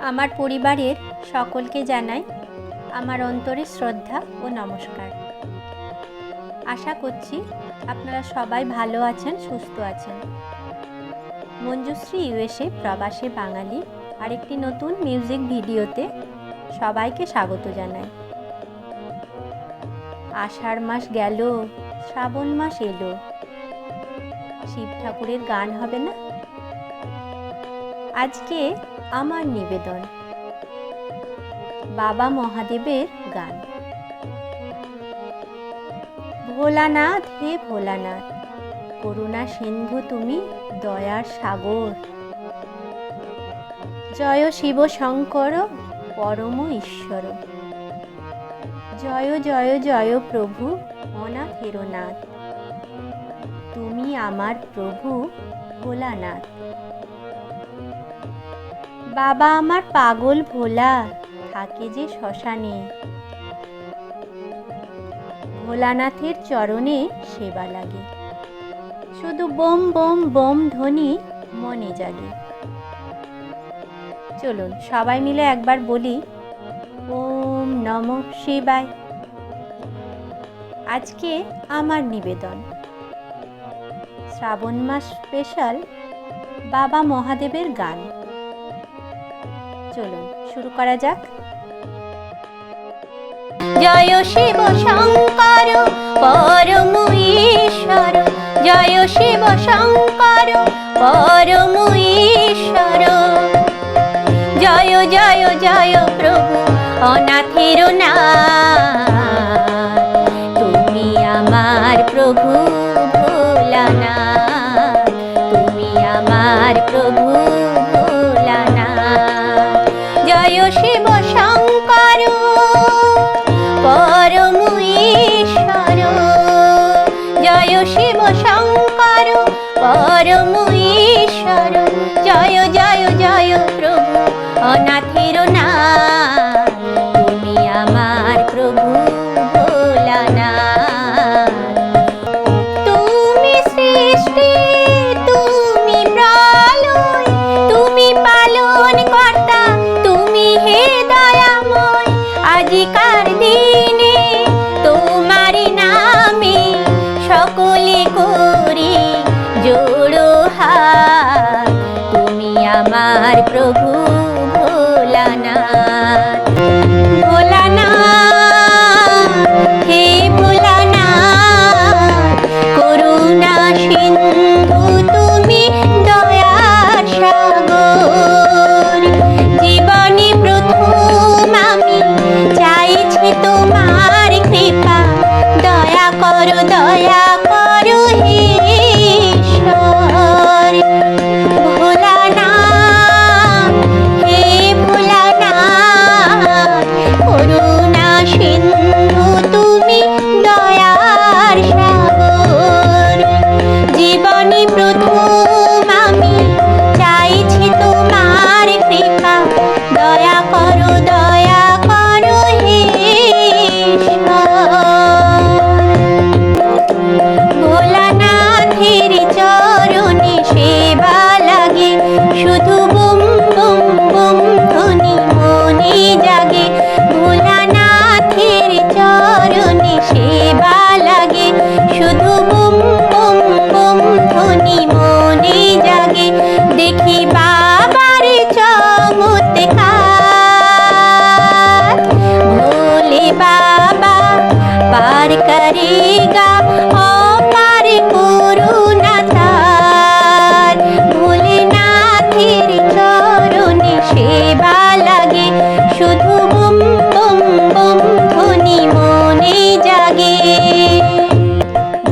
আমার পরিবারের সকলকে জানাই আমার অন্তরে শ্রদ্ধা ও নমস্কার। আশা করছি আপনারা সবাই ভালো আছেন, সুস্থ আছেন। মঞ্জুশ্রী ইউএসএ প্রবাসী বাঙালি আরেকটি নতুন মিউজিক ভিডিওতে সবাইকে স্বাগত জানাই। আষাঢ় মাস গেল, শ্রাবণ মাস এলো। শিব ঠাকুরের গান হবে না? আজকে আমার নিবেদন। বাবা মহাদেবের গান। ভোলানাথ, হে ভোলানাথ, করুণা সিন্ধু তুমি দয়ার সাগর। জয় শিব শঙ্কর, পরম ঈশ্বর। জয় জয় জয় প্রভু অনাথের নাথ তুমি আমার প্রভু ভোলানাথ। বাবা আমার পাগল ভোলা, থাকে যে শ্মশানে। ভোলানাথের চরণে সেবা লাগে। শুধু বোম বোম বোম ধ্বনি মনে জাগে। চলুন, সবাই মিলে একবার বলি, ওম নম শিবায়। আজকে আমার নিবেদন। শ্রাবণ মাস স্পেশাল বাবা মহাদেবের গান। চলুন, শুরু করা যাক। জয় শিব শঙ্কর পরম ঈশ্বর জয় শিব শঙ্কর পরম ঈশ্বর জয় জয় জয় প্রভু অনাথের না তুমি আমার প্রভু শিব শঙ্কর পরম ঈশ্বর জয় জয় জয় প্রভু, অনাথের না তুমি আমার প্রভু ভোলানা তুমি তুমি তুমি আজিকার দিনে আমার প্রভু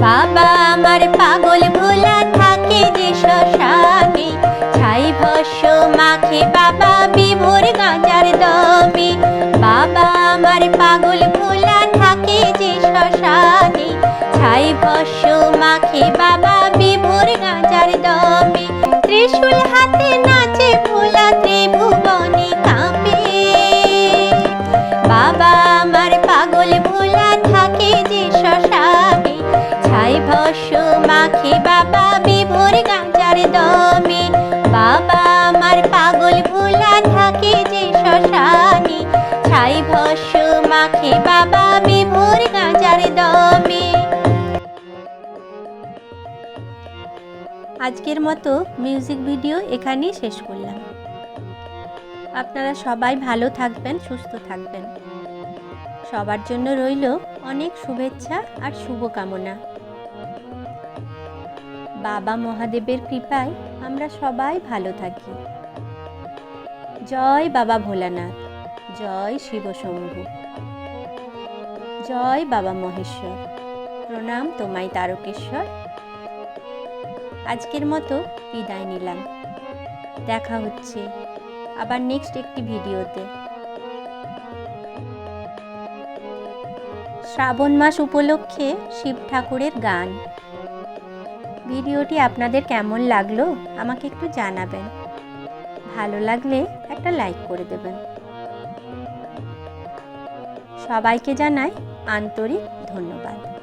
বাবা আমার পাগল ভোলা থাকে যে শ্মশানে, ছাই ভস্য মাখে বাবা বিভোর গাঁজার দমে। বাবা আমার পাগল ছাই ভস্য মাখে বাবা বিভোর গাঁজার দমে। ত্রিশূল হাতে নাচে ভোলা ত্রিভুবনে কাঁপে। বাবা আমার পাগল ভোলা থাকে যে শ্মশানে ছাই ভস্য মাখে বাবা বিভোর গাঁজার দমে। বাবা আমার পাগল ভোলা থাকে যে মাখে বাবা বিভোর গাঁজার দমে। আজকের মতো মিউজিক ভিডিও এখানেই শেষ করলাম। আপনারা সবাই ভালো থাকবেন, সুস্থ থাকবেন। সবার জন্য রইল অনেক শুভেচ্ছা আর শুভকামনা। বাবা মহাদেবের কৃপায় আমরা সবাই ভালো থাকি। জয় বাবা ভোলানাথ, জয় শিব শম্ভু জয় বাবা মহেশ্বর। প্রণাম তোমায় তারকেশ্বর। আজকের মতো বিদায় নিলাম। দেখা হচ্ছে আবার নেক্সট একটি ভিডিওতে। শ্রাবণ মাস উপলক্ষে শিব ঠাকুরের গান। ভিডিওটি আপনাদের কেমন লাগল আমাকে একটু জানাবেন। ভালো লাগলে একটা লাইক করে দেবেন। সবাইকে জানাই আন্তরিক ধন্যবাদ।